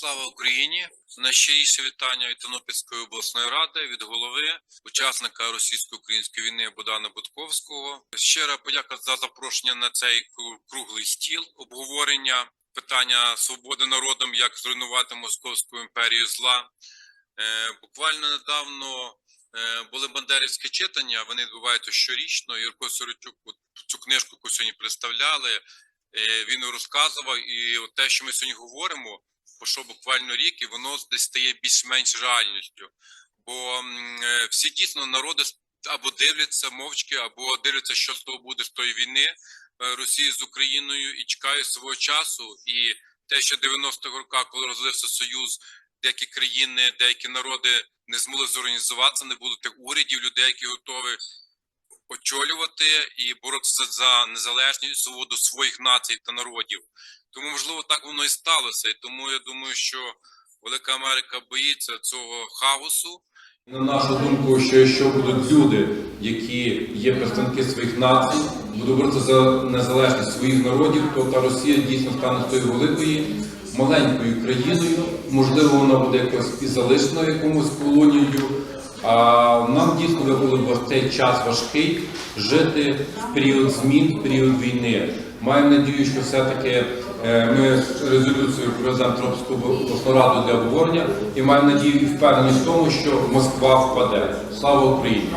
Слава Україні! Найщиріше вітання від Тернопільської обласної ради від голови, учасника російсько-української війни Богдана Будковського. Щира подяка за запрошення на цей кру- круглий стіл обговорення питання свободи народом, як зруйнувати московську імперію зла. Е, буквально недавно е, були бандерівські читання. Вони відбуваються щорічно. Юрко Сорочук цю книжку, яку сьогодні представляли, е, він розказував. І те, що ми сьогодні говоримо, пройшов буквально рік, і воно десь стає більш-менш реальністю. Бо е, всі дійсно народи або дивляться мовчки, або дивляться, що з того буде з тої війни е, Росії з Україною, і чекають свого часу. І те, що 90-х роках, коли розлився Союз, деякі країни, деякі народи не змогли зорганізуватися, не було тих урядів, людей, які готові очолювати і боротися за незалежність свободу своїх націй та народів. Тому, можливо, так воно і сталося. І тому я думаю, що Велика Америка боїться цього хаосу. На нашу думку, що якщо будуть люди, які є представники своїх націй, будуть боротися за незалежність своїх народів, то та Росія дійсно стане тою великою маленькою країною. Можливо, вона буде якось і залишена якомусь колонією. Нам дійсно випало в цей час важкий жити в період змін, в період війни. Маємо надію, що все-таки е, ми резолюцію проведемо Тропську раду для обговорення і маємо надію і впевненість в тому, що Москва впаде. Слава Україні!